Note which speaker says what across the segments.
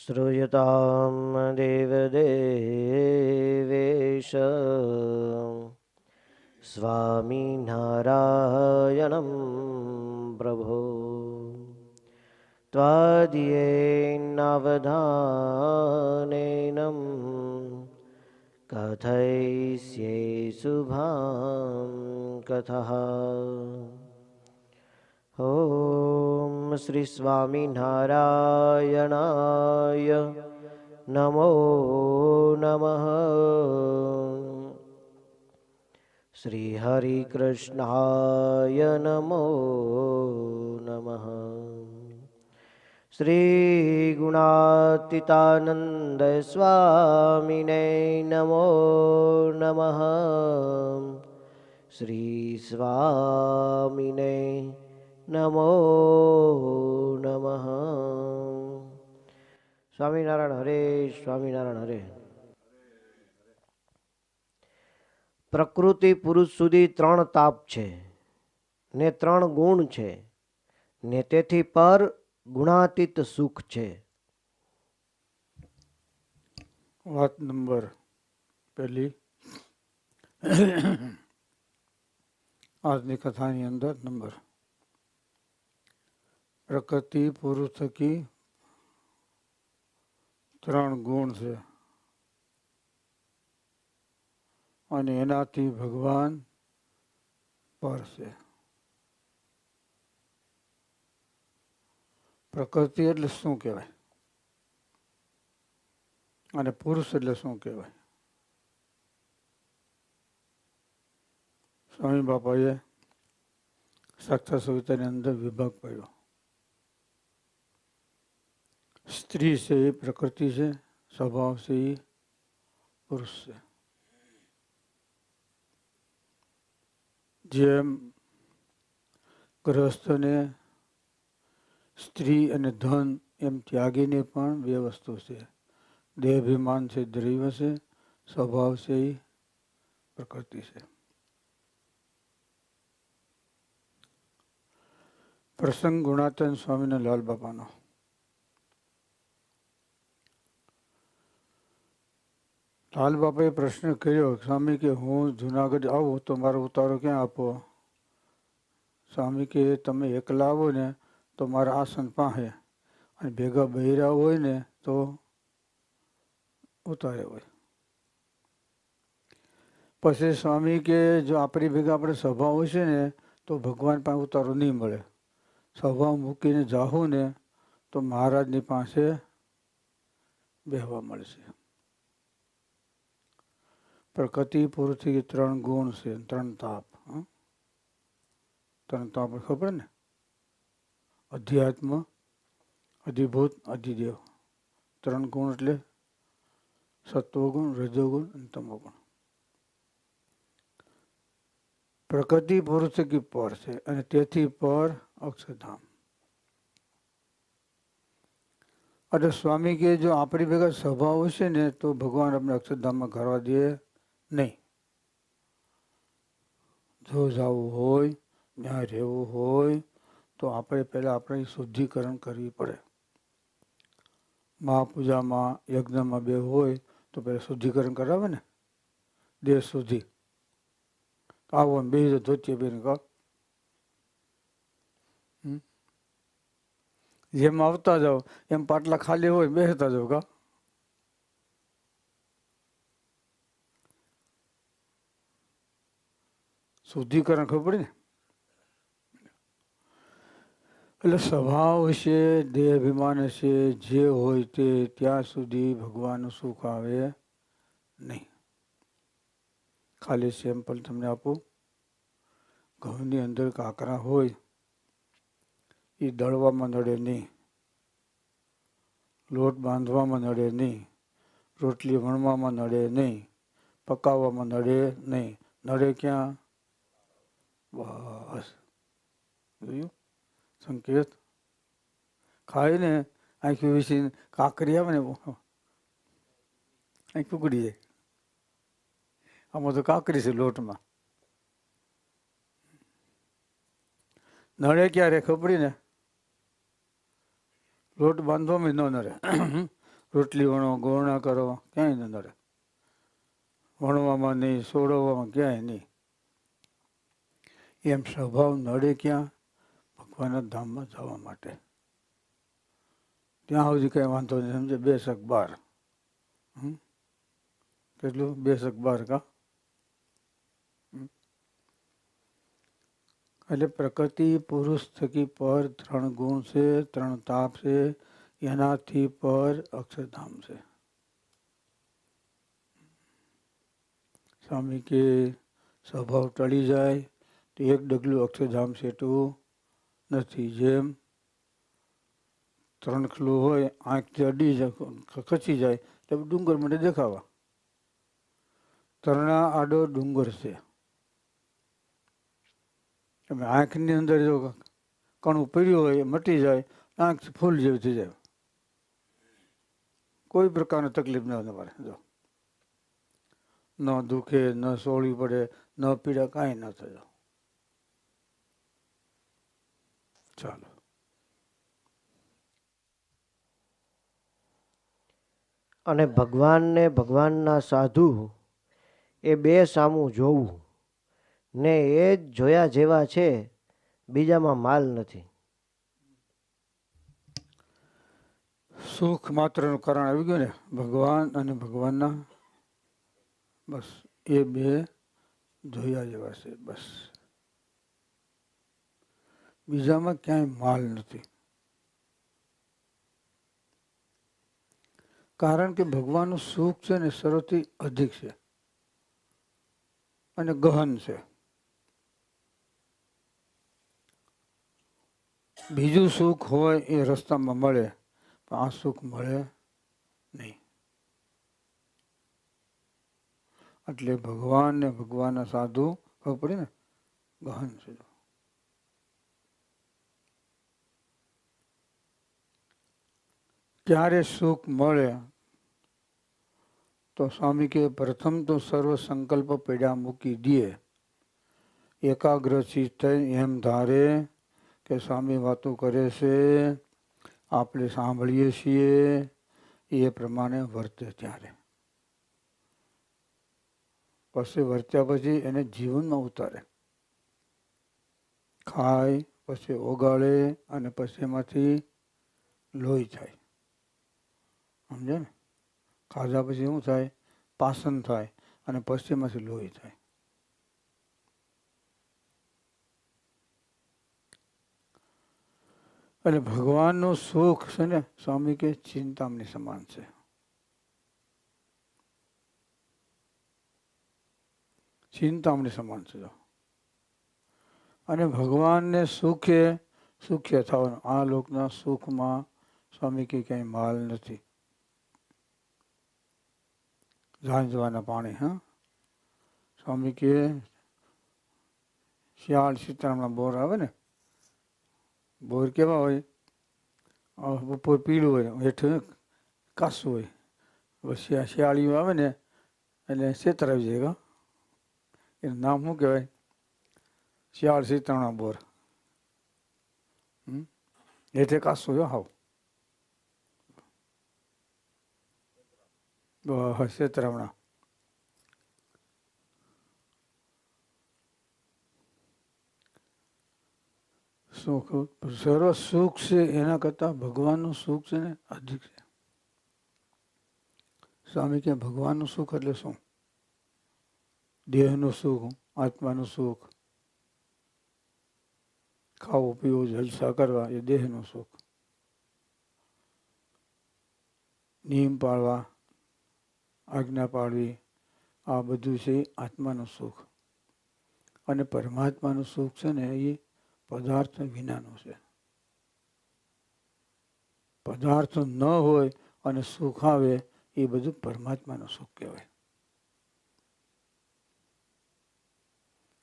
Speaker 1: श्रूयतां देवदेवेश स्वामिनारायणं प्रभो त्वादियेनावधानेनं कथयिष्ये शुभां कथः ॐ श्री स्वामिनारायणाय नमो नमः श्रीहरिकृष्णाय नमो नमः श्रीगुणातीतानन्दस्वामिने नमो नमः श्रीस्वामिने નમો નમઃ સ્વામિનારાયણ હરે સ્વામિનારાયણ હરે પ્રકૃતિ પુરુષ સુધી ત્રણ તાપ છે, ને ત્રણ ગુણ છે, ને તેથી પર ગુણાતીત સુખ છે.
Speaker 2: વાત નંબર પહેલી. આજની કથાની અંદર નંબર પ્રકૃતિ, પુરુષ થકી ત્રણ ગુણ છે. અને એનાથી ભગવાન પર છે. પ્રકૃતિ એટલે શું કહેવાય? અને પુરુષ એટલે શું કહેવાય? સ્વામી બાપાએ સાક્ષા સવિતાની અંદર વિભાગ પાડ્યો. સ્ત્રી છે એ પ્રકૃતિ છે, સ્વભાવ છે એ પુરુષ છે. જેમ ગ્રહસ્થને સ્ત્રી અને ધન એમ ત્યાગીને પણ બે વસ્તુ છે. દેહાભિમાન છે, દ્રૈવ છે, સ્વભાવ છે એ પ્રકૃતિ છે. પ્રસંગ ગુણાતન સ્વામીના લાલ બાપાનો. લાલ બાપાએ પ્રશ્ન કર્યો, સ્વામી કે હું જુનાગઢ આવું તો મારો ઉતારો ક્યાં આપો? સ્વામી કે તમે એકલા આવો ને તો મારા આસન પાસે અને ભેગા બહેરા હોય ને તો ઉતારે હોય. પછી સ્વામી કે, જો આપણી ભેગા આપણે સભા હોય છે ને તો ભગવાન પાસે ઉતારો નહીં મળે. સભા મૂકીને જાહું ને તો મહારાજની પાસે બેહવા મળશે. પ્રકૃતિ પૃથ્વી ત્રણ ગુણ છે, ત્રણ તાપ? ત્રણ તાપ ખબર ને? અધ્યાત્મ, અધિભૂત, અધિદેવ. ત્રણ ગુણ એટલે સત્વગુણ રજોગુણ અને તમોગુણ. પ્રકૃતિ પૃથ્વી પર છે, અને તેથી પર અક્ષરધામ. એટલે સ્વામી કે જો આપણી ભેગા સ્વભાવ હશે ને, તો ભગવાન આપણે અક્ષરધામમાં કરવા દે. નહીં. જો જવું હોય ત્યાં રહેવું હોય, તો આપણે પહેલાં આપણે શુદ્ધિકરણ કરવી પડે. મહાપૂજામાં યજ્ઞમાં બે હોય, તો પહેલાં શુદ્ધિકરણ કરાવે ને. દેહ શુદ્ધિ. આવો બે ધોતીએ બેન કહો જેમ આવતા જાઓ, એમ પાટલા ખાલી હોય બેસતા જાઓ કા શુદ્ધિકરણ ખબર પડી ને? એટલે સ્વભાવ હશે, દેહ અભિમાન હશે, જે હોય તે ત્યાં સુધી ભગવાનનું સુખ આવે નહીં. ખાલી સેમ્પલ તમને આપું. ઘઉંની અંદર કાંકરા હોય, એ દળવામાં નડે નહીં. લોટ બાંધવામાં નડે નહીં. રોટલી વણવામાં નડે નહીં. પકાવવામાં નડે નહીં. નડે ક્યાં? બસ. જોયું? સંકેત? ખાઈને આંખી વિસીને કાકરી આવે ને આંખ ઉકળી જાય. આમાં તો કાકરી છે લોટમાં. નડે ક્યારે ખપડી ને? લોટ બાંધવામાં ન નડે. રોટલી વણો ગોળણા કરો, ક્યાંય ન નડે. વણવામાં નહીં, સોડવામાં ક્યાંય નહીં. એમ સ્વભાવ નડે ક્યાં? ભગવાનના ધામમાં જવા માટે. ત્યાં સુધી કંઈ વાંધો નહીં, સમજે? બે શક બાર. હમ? કેટલું? બે શક બાર કા? એટલે પ્રકૃતિ પુરુષ થકી પર ત્રણ ગુણ છે, ત્રણ તાપ છે, એનાથી પર અક્ષરધામ છે. સ્વામી કે સ્વભાવ ટળી જાય એક ડગલું અક્ષરધામ સેટું નથી. જેમ ત્રણ ખલું હોય આંખથી અડી જાય ખસી જાય તો ડુંગર મને દેખાવા. તરણા આડો ડુંગર છે. તમે આંખની અંદર જો કણું પડ્યું હોય મટી જાય, આંખ ફૂલ જેવી થઈ જાય. કોઈ પ્રકારની તકલીફ ન તમારે, જો. ન દુખે, ન સોળી પડે, ન પીડા, કાંઈ ન થયો ચાલો
Speaker 1: અને ભગવાનને ભગવાનના સાધુ એ બે સામું જોવું. ને એ જ જોયા જેવા છે બીજામાં માલ નથી.
Speaker 2: સુખ માત્રનું કારણ આવી ગયું ને? ભગવાન અને ભગવાનના બસ એ બે જોયા જેવા છે બસ. બીજામાં ક્યાંય માલ નથી. કારણ કે ભગવાનનું સુખ છે ને સર્વથી અધિક છે. અને ગહન છે. બીજું સુખ હોય એ રસ્તામાં મળે, પણ આ સુખ મળે નહીં. એટલે ભગવાન ને ભગવાનના સાધુ ખબર પડે ને? ગહન છે. ક્યારે સુખ મળે, તો સ્વામી કે પ્રથમ તો સર્વ સંકલ્પ પેડા મૂકી દે એકાગ્ર થઈ એમ ધારે કે સ્વામી વાતો કરે છે, આપણે સાંભળીએ છીએ, એ પ્રમાણે વર્તે ત્યારે. પછી વર્ત્યા પછી એને જીવનમાં ઉતારે. ખાય, પછી ઓગાળે અને પછી એમાંથી લોહી થાય. સમજે ને? ખાધા પછી શું થાય? પાસન થાય અને પછી એમાંથી લોહી થાય. એટલે ભગવાનનું સુખ છે ને સ્વામી કે ચિંતામણી સમાન છે. ચિંતામણી સમાન છે અને ભગવાનને સુખે સુખ્ય થવાનું. આ લોકના સુખમાં સ્વામી કે ક્યાંય માલ નથી. ઝાંઝવાના પાણી, હા? સ્વામી કે, શિયાળ સીતારામના બોર આવે ને, બોર કેવા હોય? બપોર પીળું હોય હેઠું કાસું હોય. શિયાળીઓ આવે ને, એટલે છેતરાવી જાય એનું નામ શું કહેવાય? શિયાળ સીતાણા બોર? હેઠે કાસું જો હાવ. બસ છેતરામણા સુખ સર્વ સુખ છે એના કરતાં ભગવાનનું સુખ છે ને અધિક છે. સ્વામી કે ભગવાનનું સુખ એટલે શું? દેહનું સુખ, આત્માનું સુખ, ખાવું, પીવું, જલસા કરવા એ દેહનું સુખ. નિયમ પાળવા આજ્ઞા પાળવી આ બધું છે આત્માનું સુખ. અને પરમાત્માનું સુખ છે ને એ પદાર્થ વિનાનું છે. પદાર્થ ન હોય અને સુખ આવે એ બધું પરમાત્માનું સુખ કહેવાય.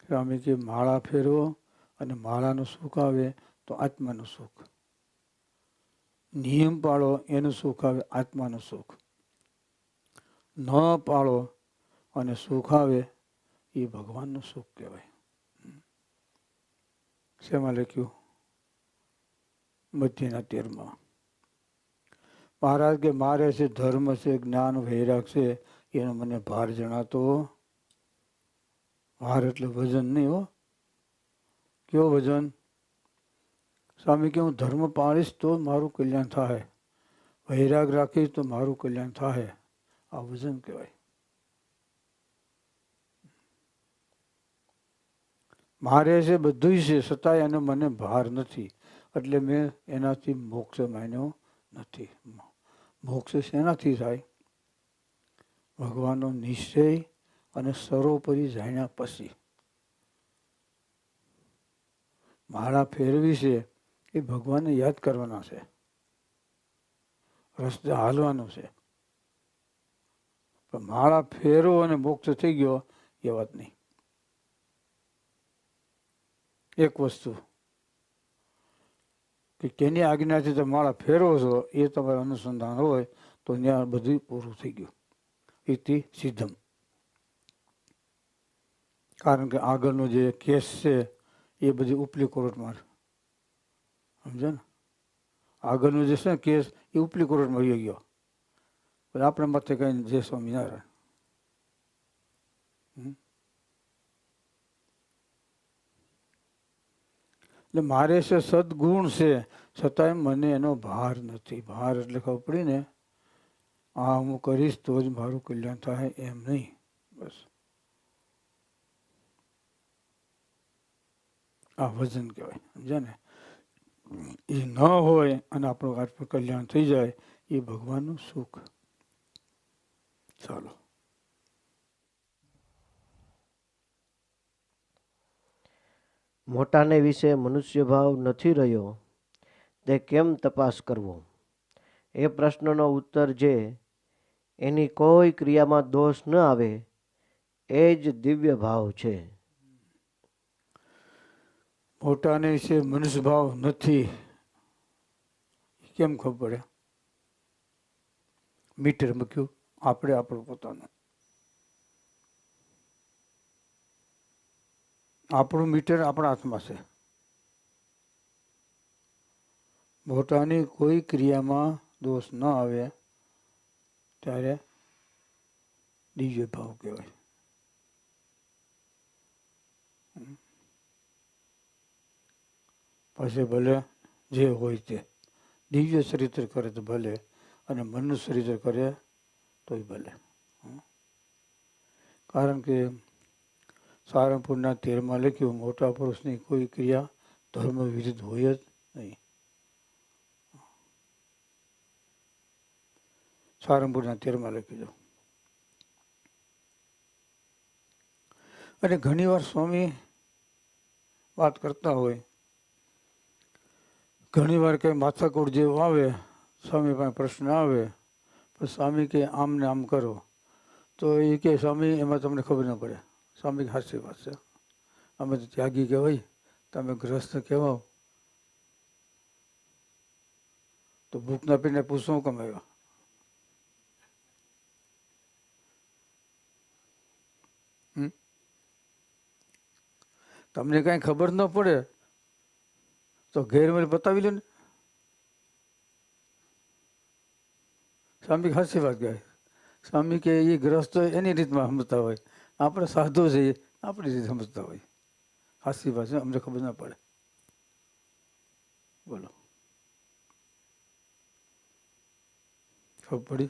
Speaker 2: સ્વામી કે માળા ફેરવો અને માળાનું સુખ આવે તો આત્માનું સુખ. નિયમ પાળો, એનું સુખ આવે આત્માનું સુખ. ન પાળો અને સુખ આવે, એ ભગવાનનું સુખ કહેવાય. શેમાં લખ્યું? મધ્યના તેરમાં. મહારાજ કે, મારે છે, ધર્મ છે, જ્ઞાન વૈરાગ છે, એનો મને ભાર જણાતો. ભાર એટલે વજન નહીં હો. કેવો વજન? સ્વામી કે, હું ધર્મ પાળીશ તો મારું કલ્યાણ થાય. વૈરાગ રાખીશ તો મારું કલ્યાણ થાય. આ કહેવાય મારે છે બધું છે છતાંય એનો મને ભાર નથી. એટલે મેં એનાથી મોક્ષ માન્યો નથી. મોક્ષ શેનાથી થાય? ભગવાનનો નિશ્ચય અને સર્વોપરી જાણ્યા પછી. માળા ફેરવી છે એ ભગવાનને યાદ કરવાના છે. રસ્તે હાલવાનું છે. પણ માળા ફેરવો અને મોક્ષ થઈ ગયો એ વાત નહીં. એક વસ્તુ કે કેની આજ્ઞાથી તમે માળા ફેરવો છો એ તમારે અનુસંધાન હોય તો ત્યાં બધું પૂરું થઈ ગયું. ઇતિ સિદ્ધમ. કારણ કે આગળનો જે કેસ છે એ બધી ઉપલી કોર્ટમાં સમજો ને? આગળનો જે છે ને કેસ એ ઉપલી કોર્ટમાં રહી ગયો. આપણે માથે કઈ જય સ્વામિનારાયણ. એટલે મારે છે સદગુણ છે છતાંય મને એનો ભાર નથી ભાર એટલે ખબર પડી ને આ હું કરીશ તો જ મારું કલ્યાણ થાય એમ નહીં બસ આ વજન કહેવાય સમજ્યા ને એ ન હોય અને આપણું આટલું કલ્યાણ થઈ જાય એ ભગવાનનું સુખ ચાલો
Speaker 1: મોટાને વિશે મનુષ્ય ભાવ નથી રહ્યો તે કેમ તપાસ કરવો? એ પ્રશ્નનો ઉત્તર જે એની કોઈ ક્રિયામાં દોષ ન આવે એ જ દિવ્ય ભાવ છે.
Speaker 2: મોટાને વિશે મનુષ્ય ભાવ નથી કેમ ખબર પડે? મીટર મૂક્યું. આપણે આપણું પોતાનું. આપણું મીટર આપણા હાથમાં છે. પોતાની કોઈ ક્રિયામાં દોષ ન આવે, ત્યારે દિવ્ય ભાવ કહેવાય. પછી ભલે જે હોય તે. દિવ્ય ચરિત્ર કરે તો ભલે, અને મનુષ્ય ચરિત્ર કરે તોય ભલે હમ. કારણ કે સારંગપુરના તેરમાં લખ્યું મોટા પુરુષની કોઈ ક્રિયા ધર્મ વિરુદ્ધ હોય જ નહીં સારંગપુરના તેરમાં લખ્યું અને ઘણીવાર સ્વામી વાત કરતા હોય ઘણીવાર કંઈ માથાકૂટ જેવું આવે સ્વામી પાસે પ્રશ્ન આવે સ્વામી કે આમ ને આમ કરો. તો એ કે સ્વામી, એમાં તમને ખબર ન પડે. સ્વામી હાસ્ય વાત છે. અમે તો ત્યાગી કહેવાય. તમે ગ્રસ્ત કહેવાઓ. તો ભૂખના પીને પૂછવું કમાયો? તમને કાંઈ ખબર ન પડે? તો ઘેર મને બતાવી લો ને. સ્વામી ખાસી વાત કહે. સ્વામી કે એ ગ્રસ્ત એની રીતમાં સમજતા હોય. આપણે સાધુ છીએ, આપણી રીતે સમજતા હોય. ખાસી વાત છે, અમને ખબર ના પડે. બોલો. ખબર પડી?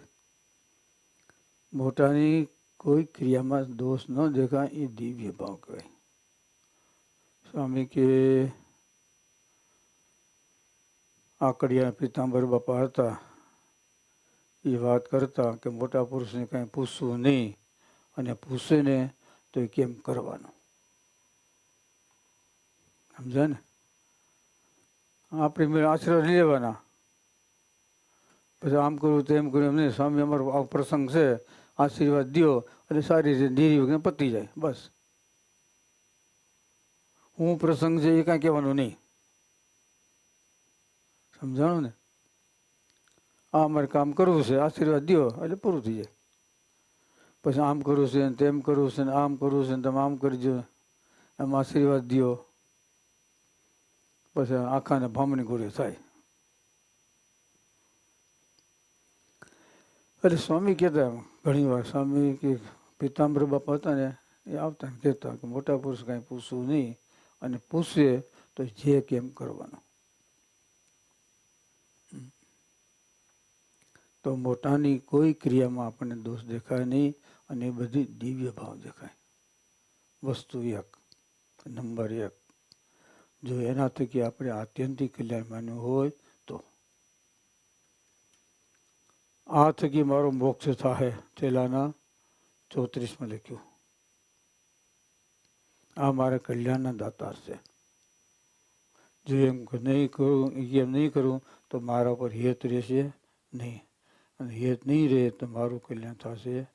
Speaker 2: મોટાની કોઈ ક્રિયામાં દોષ ન દેખાય એ દિવ્ય ભાવ કહેવાય. સ્વામી કે આકડિયા પિતાંબર બાપા હતા. એ વાત કરતા કે મોટા પુરુષને કાંઈ પૂછવું નહીં અને પૂછે ને તો એ કેમ કરવાનું? સમજાય ને? આપણે મેં આશીર્વાદ નહીં લેવાના. પછી આમ કરવું તેમ કર્યું એમ નહીં. સ્વામી, અમારો આ પ્રસંગ છે. આશીર્વાદ દો અને સારી રીતે નિરી પતી જાય. બસ. હું પ્રસંગ છે એ કાંઈ કહેવાનું નહીં. સમજાણું ને? આ અમારે કામ કરવું છે, આશીર્વાદ દો એટલે પૂરું થઈ જાય. પછી આમ કરવું છે તેમ કરવું છે ને આમ કરવું છે ને તમે આમ કરજો, એમ આશીર્વાદ દો પછી આખાને ભામણી ગોળીઓ થાય. એટલે સ્વામી કહેતા ઘણી વાર સ્વામી કે પિતાંબર બાપા હતા ને, એ આવતા કહેતા કે મોટા પુરુષ કાંઈ પૂછવું નહીં, અને પૂછે તો જે કેમ કરવાનું. તો મોટાની કોઈ ક્રિયામાં આપણને દોષ દેખાય નહીં અને બધી દિવ્ય ભાવ દેખાય. વસ્તુ એક, નંબર એક. જો એના થકી આપણે આત્યંતિક કલ્યાણ માન્યું હોય તો. આ થકી મારો મોક્ષ થાય તેલાના ચોત્રીસમાં લખ્યું. આ મારા કલ્યાણના દાતા છે. જો એમ નહીં કરું, એમ નહીં કરું, તો મારા પર હેત રહેશે નહીં. અને હેત નહીં રહે તો મારું કલ્યાણ થશે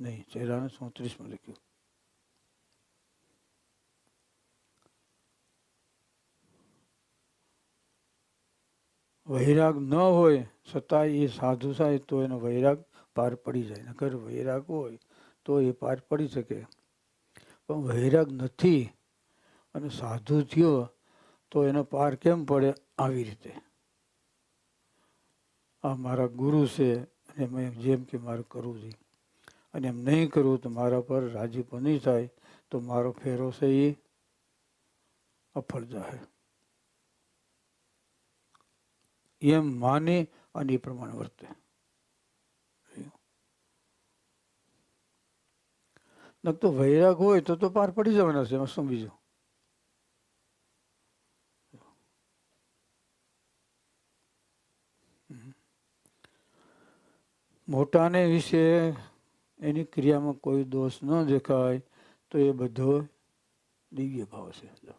Speaker 2: નહીં. ચહેરાને ચોત્રીસમાં લખ્યું. વૈરાગ ન હોય છતાં એ સાધુ થાય તો એનો વૈરાગ પાર પડી જાય. નકર વૈરાગ હોય તો એ પાર પડી શકે. પણ વૈરાગ નથી અને સાધુ થયો તો એનો પાર કેમ પડે? આવી રીતે. આ મારા ગુરુ છે અને મેં જેમ કે મારે કરવું છે. અને એમ નહીં કરવું તો મારા પર રાજીપો નહીં થાય તો મારો ફેરો છે એ અફળ જાહે. એમ માને અને એ પ્રમાણે વર્તે. નક તો વૈરાગ હોય તો તો પાર પડી જવાના છે, એમાં શું બીજું? મોટાને વિશે એની ક્રિયામાં કોઈ દોષ ન દેખાય, તો એ બધો દિવ્ય ભાવ છે.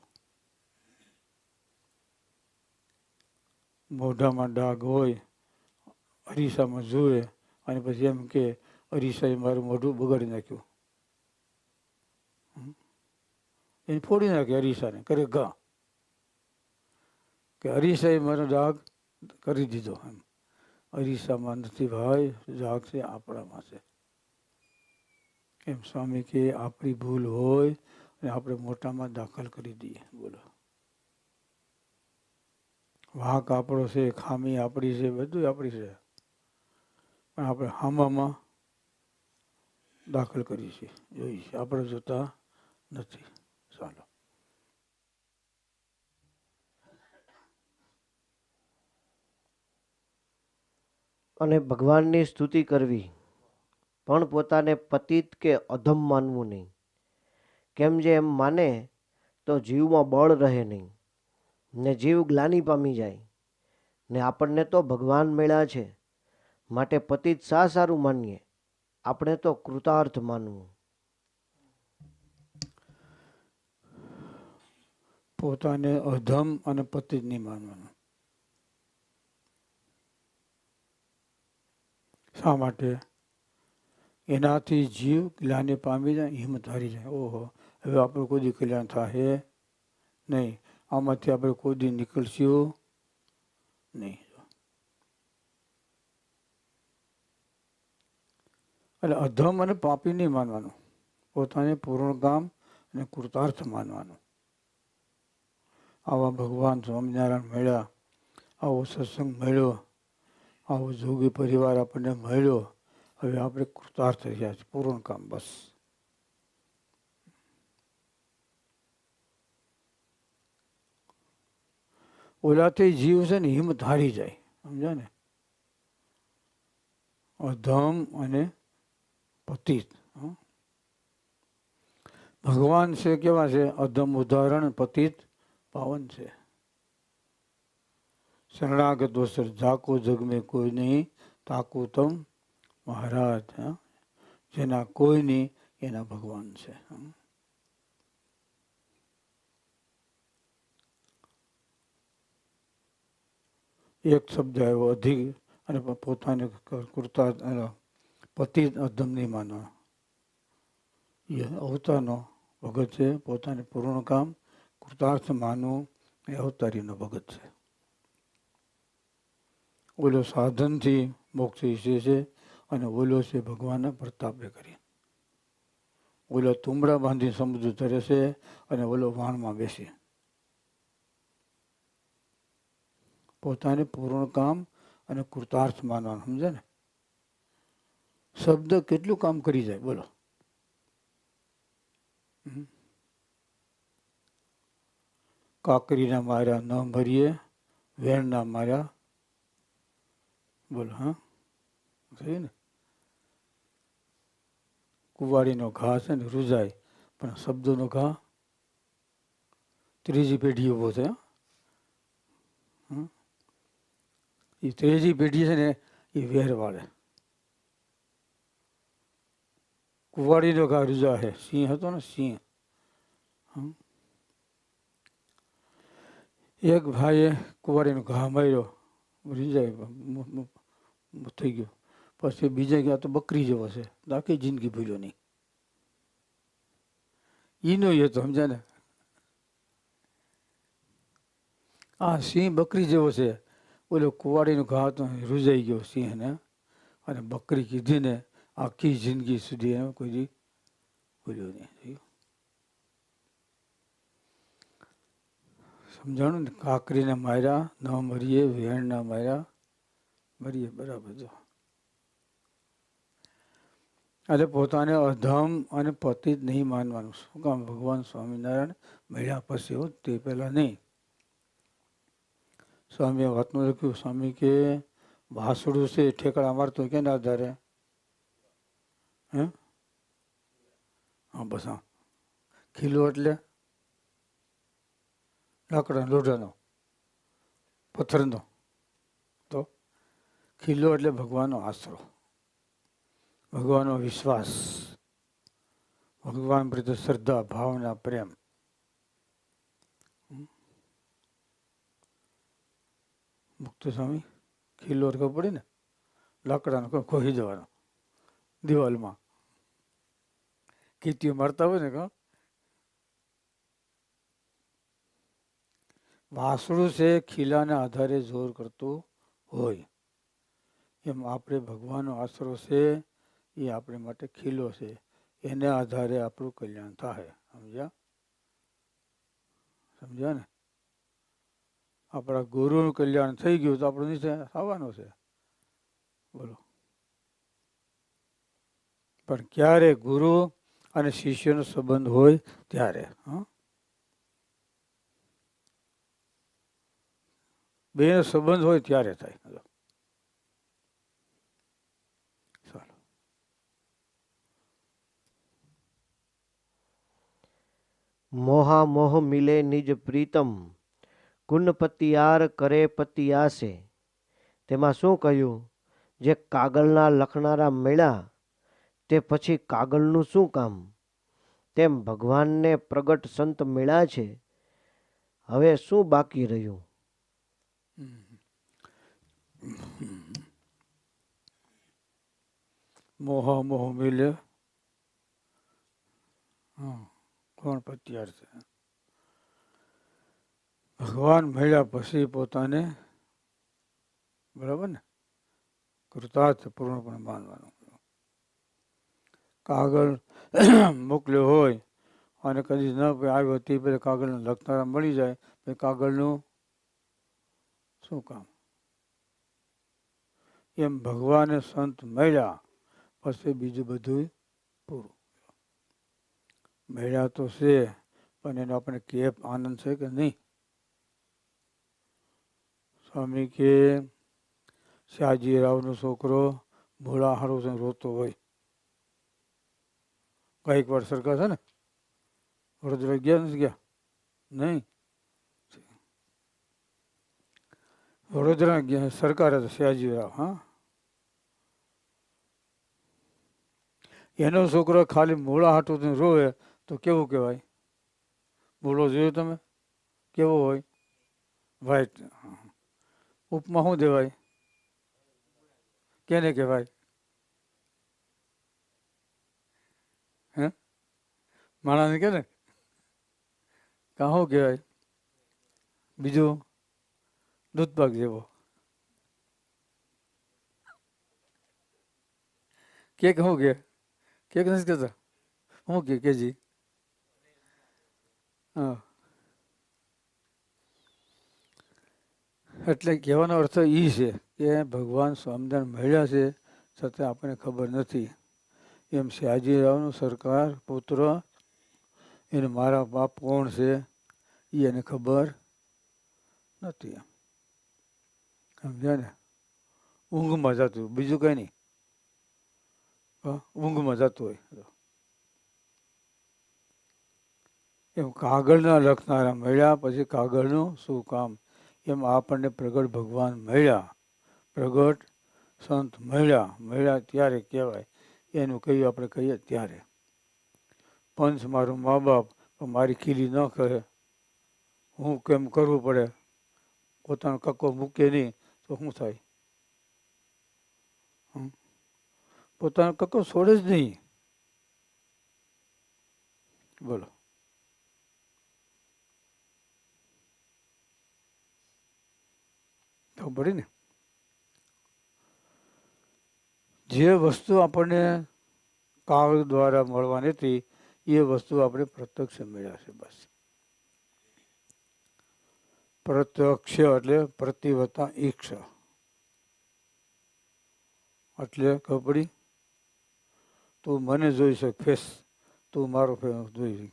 Speaker 2: મોઢામાં ડાઘ હોય, અરીસામાં જુએ, અને પછી એમ કે, અરીસાએ મારું મોઢું બગાડી નાખ્યું. એને ફોડી નાખે અરીસાને, કરે ઘા. કે અરીસાએ મારો ડાઘ કરી દીધો એમ. અરીસામાં નથી ભાઈ, જાગશે, આપણામાં છે. એમ સ્વામી કે આપણી ભૂલ હોય અને આપણે મોટામાં દાખલ કરી દઈએ. બોલો. વાંક આપણો છે, ખામી આપણી છે બધું આપણી છે. પણ આપણે હામામાં દાખલ કરીએ છીએ. જોઈએ છીએ. આપણે જોતા નથી ચાલો
Speaker 1: અને ભગવાનની સ્તુતિ કરવી, પણ પોતાને પતિત કે અધમ માનવું નહીં. કેમ જે એમ માને, તો જીવમાં બળ રહે નહીં, ને જીવ ગ્લાની પામી જાય, ને આપણને તો ભગવાન મળ્યા છે, માટે પતિત શા સારું માનીએ? આપણે તો કૃતાર્થ માનવું.
Speaker 2: પોતાને અધમ અને પતિત નહીં માનવાનું. શા માટે? એનાથી જીવ કલ્યાણને પામી જાય, હિંમત હારી જાય. ઓહો, હવે આપણું કોઈ કલ્યાણ થાય નહીં. આમાંથી આપણે કોઈ નીકળશું નહીં. એટલે અધમ અને પાપી નહીં માનવાનું. પોતાને પૂર્ણ કામ અને કૃતાર્થ માનવાનું. આવા ભગવાન સ્વામિનારાયણ મળ્યા, આવો સત્સંગ મળ્યો. આવો જોગી પરિવાર આપણને મળ્યો. હવે આપણે કૃતાર્થ રહ્યા છે પૂર્ણ કામ, બસ. ઓલાથી જીવ છે ને હિંમત હારી જાય, સમજ્યા ને? અધમ અને પતિત? ભગવાન છે કેવા છે? અધમ ઉદાહરણ, પતિત, પાવન છે. શરણાગત વસર જાકો જગ મેં કોઈ નહીં, તાકુ તમ મહારાજ? જેના કોઈ નહીં, એના ભગવાન છે એક શબ્દ આવ્યો અધિક અને પોતાને કૃતા પતિ અધમ નહીં માનો. એ અવતારનો ભગત છે, પોતાને પૂર્ણ કામ કૃતાર્થ માનવું એ અવતારીનો ભગત છે. ઓલો સાધનથી મોક્ષ ઈચ્છે છે અને ઓલો છે ભગવાનના પ્રતાપે કરી. ઓલો તુમડા બાંધી સમુદ્ર તરે છે અને ઓલો વાણમાં બેસી. પોતાને પૂર્ણ કામ અને કૃતાર્થ માનવાનું સમજે ને? શબ્દ કેટલું કામ કરી જાય, બોલો. કાકરીના માર્યા ન ભરીએ, વેણના માર્યા બોલો, હા? થયું ને? કુવાડીનો ઘા છે ને રૂજાય પણ શબ્દોનો ઘા ત્રીજી પેઢી ઊભો હં? હં? એ ત્રીજી પેઢી છે ને, એ વેર વાળે કુવાડીનો ઘા રૂજા છે સિંહ હતો ને, સિંહ. હં? એક ભાઈએ કુવાડીનો ઘા માર્યો રીજાય થઈ ગયો. પછી બીજે ગયા તો બકરી જેવો છે. આખી જિંદગી ભૂલ્યો નહીં. ઈનો એ તો સમજા ને? આ સિંહ બકરી જેવો છે. ઓલો કુવાડીનો ઘા તો રૂજાઈ ગયો સિંહને. અને બકરી કીધીને આખી જિંદગી સુધી એને કોઈ ભૂલ્યો નહીં. સમજાણું ને? કાકરીને માર્યા, ન મરીએ, વેણના માર્યા. મરીએ બરાબર, જો. એટલે પોતાને અધમ અને પતિત નહીં માનવાનું. શું કામ? ભગવાન સ્વામિનારાયણ મળ્યા પછી હો, તે પહેલાં નહીં. સ્વામીએ વાતનું લખ્યું, સ્વામી કે, વાસડું છે, ઠેકડા મારતો કેના આધારે? હે? હા, બસ, હા. ખીલો એટલે? લાકડા લોઢાનો, પથ્થરનો. ખીલો એટલે ભગવાનનો આશરો. ભગવાનનો વિશ્વાસ. ભગવાન પ્રત્યે શ્રદ્ધા, ભાવના, પ્રેમ. મુક્ત સ્વામી ખીલો ખબર પડે ને? લાકડાનો ખોહી જવાનો. દિવાલમાં. કીટીઓ મારતા હોય ને કહો વાસણું છે ખીલાના આધારે જોર કરતું હોય. એમ આપણે ભગવાનનો આશરો છે, એ આપણે માટે ખીલો છે. એને આધારે આપણું કલ્યાણ થાય, સમજ્યા? સમજ્યા ને? આપણા ગુરુનું કલ્યાણ થઈ ગયું તો આપણું નીચે થવાનું છે. બોલો. પણ ક્યારે ગુરુ અને શિષ્યનો સંબંધ હોય ત્યારે, હા? બેનો સંબંધ હોય ત્યારે થાય ચાલો
Speaker 1: મોહા મોહ મિલે નિજ પ્રીતમ કુન કરે પતિ આસે તેમાં શું કહ્યું? જે કાગળના લખનારા મેળા, તે પછી કાગળનું શું કામ? તેમ ભગવાનને પ્રગટ સંત મેળા છે. હવે શું બાકી રહ્યું?
Speaker 2: મોહ મોહ મિલે કોણ પ્રત્યાર છે. ભગવાન મળ્યા પછી પોતાને, બરાબર ને? કૃતાર્થ પૂર્ણપણે માનવાનું. કાગળ મોકલ્યો હોય અને કદી ન આવ્યો તે પછી કાગળને લખનારા મળી જાય. પછી કાગળનું શું કામ? એમ ભગવાને સંત મળ્યા, પછી બીજું બધું પૂરું. મળ્યા તો છે, પણ એનો આપણે કેપ આનંદ છે કે નહીં? સ્વામી કે, શાહજી રાવનો છોકરો ભોળા હારું રોતો હોય. કંઈક વાર સરકાર છે ને? વડોદરા ગયા નથી ગયા? નહીં? વડોદરા ગયા, સરકાર હતા સયાજી રાવ, હા? એનો છોકરો ખાલી મૂળા હાટું રોવે તો કેવું કહેવાય મૂળો જોયો તમે કેવો હોય વ્હાઈટ ઉપમાં શું દેવાય કેને કહેવાય હે માણસને કે ને કાં શું કહેવાય બીજું દૂધપાક જેવો કેક શું કે કેક નથી કહેતા શું કે કેજી હા એટલે કહેવાનો અર્થ એ છે કે ભગવાન સ્વામિનારાયણ મળ્યા છે છતાં આપણને ખબર નથી. એમ સયાજીરાવનું સરકાર પુત્ર, એને મારા બાપ કોણ છે એ એને ખબર નથી સમજ્યા ને? ઊંઘમાં જતું બીજું કંઈ નહીં. ઊંઘમાં જતું હોય. એમ કાગળના લખનારા મળ્યા, પછી કાગળનું શું કામ? એમ આપણને પ્રગટ ભગવાન મળ્યા. પ્રગટ સંત મળ્યા. મળ્યા ત્યારે કહેવાય, એનું કહ્યું આપણે કહીએ ત્યારે. પંચ મારું મા બાપ મારી ખીલી ન કરે હું કેમ કરવું પડે? પોતાનો કક્કો મૂકે નહીં, તો શું થાય? પોતાનો કક્કો છોડે જ નહીં. બોલો. ખબર પડી ને જે વસ્તુ આપણને કાળ દ્વારા મળવાની હતી, એ વસ્તુ આપણે પ્રત્યક્ષ મેળવશે બસ. પ્રત્યક્ષ એટલે પ્રતિવતા ઈક્ષ. એટલે ખબર પડી તું મને જોઈ શક, ફેસ. તું મારો ફેસ જોઈ.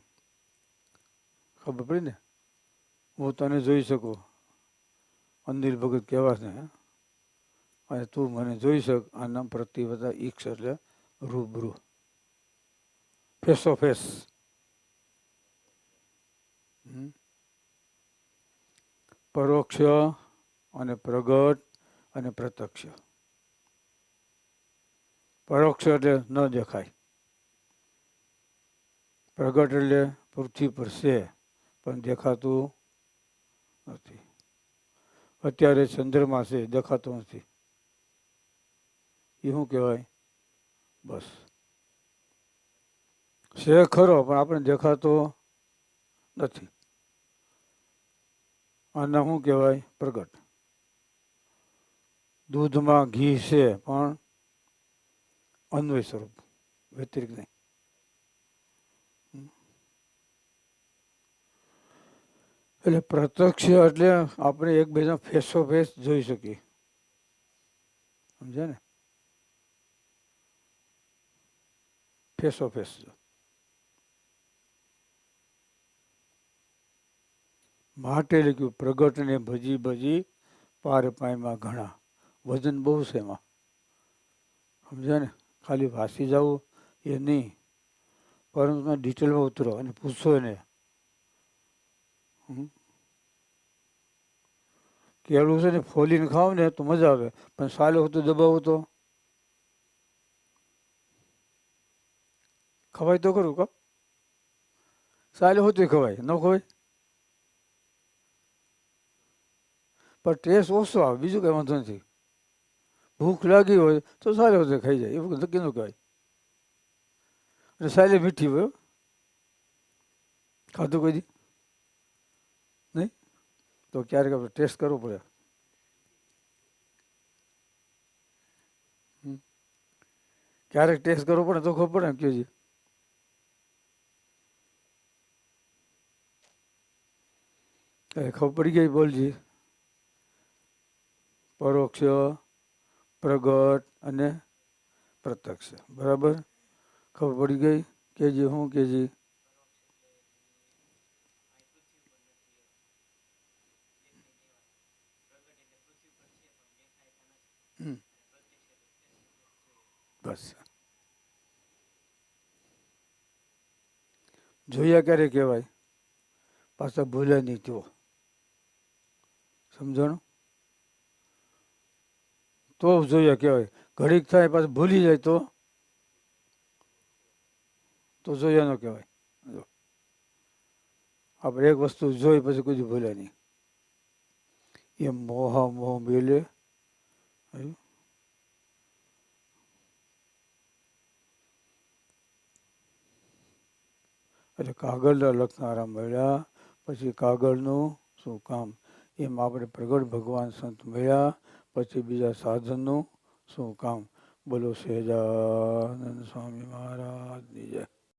Speaker 2: ખબર પડી ને? હું તને જોઈ શકું. અનિલ ભગત કહેવા છે અને તું મને જોઈ શક, આ નામ પ્રતિવતા ઈક્ષ એટલે રૂબરૂ. ફેસો ફેસ હમ. પરોક્ષ અને પ્રગટ અને પ્રત્યક્ષ. પરોક્ષ એટલે ન દેખાય. પ્રગટ એટલે પૃથ્વી પર છે, પણ દેખાતું નથી. અત્યારે ચંદ્રમાં છે, દેખાતો નથી. એ શું કહેવાય? બસ. છે ખરો, પણ આપણે દેખાતો નથી. આના શું કહેવાય? પ્રગટ. દૂધમાં ઘી છે, પણ અન્વય સ્વરૂપ વ્યતિરિક્ત નહીં. એટલે પ્રત્યક્ષ એટલે આપણે એકબીજા ફેસો ફેસ જોઈ શકીએ. સમજે ને? ફેસો ફેસ માટે લખ્યું, પ્રગટને ભજી ભજી પાર પાયમાં ઘણા. વજન બહુ છે એમાં. સમજે ને? ખાલી વાસી જવું એ નહીં. પરંતુ ડિટેલમાં ઉતરો અને પૂછો એને. કેળું છે ને ફોલીને ખાવ ને તો મજા આવે. પણ સાલો હોતું દબાવો તો. ખવાય તો ખરું કા? સાલો હોતું ખવાય. ન ખવાય? પણ ટેસ્ટ ઓછો આવે. બીજું કઈ વાંધો નથી. ભૂખ લાગી હોય તો સારી હોતે ખાઈ જાય. એવું નક્કી નું કહેવાય અને સારી મીઠી હોય ખાધું કોઈ તો ક્યારેક આપણે ટેસ્ટ કરવો પડે. ક્યારેક ટેસ્ટ કરવો પડે તો ખબર પડે કયો છે. ખબર પડી ગઈ બોલજી. પરોક્ષ, પ્રગટ અને પ્રત્યક્ષ. બરાબર? ખબર પડી ગઈ? કેજી હું, કેજી. હમ. બસ જોયા ક્યારે કહેવાય પાછા ભૂલ્યા નહીં તેઓ સમજણું તો જોઈએ કહેવાય ઘડીક થાય પાછું ભૂલી જાય તો? તો જોઈએ ન કહેવાય જો. આપણે એક વસ્તુ જોઈ પછી કોઈ દી ભૂલ્યા નહીં. એમ મોહ મોહ મેલે. આવ્યું? એટલે કાગળના લખનારા મળ્યા, પછી કાગળનું શું કામ? એમ આપણે પ્રગટ ભગવાન સંત મળ્યા, પછી બીજા સાધનનું શું કામ? બોલો, સહેજાનંદ સ્વામી મહારાજની જય.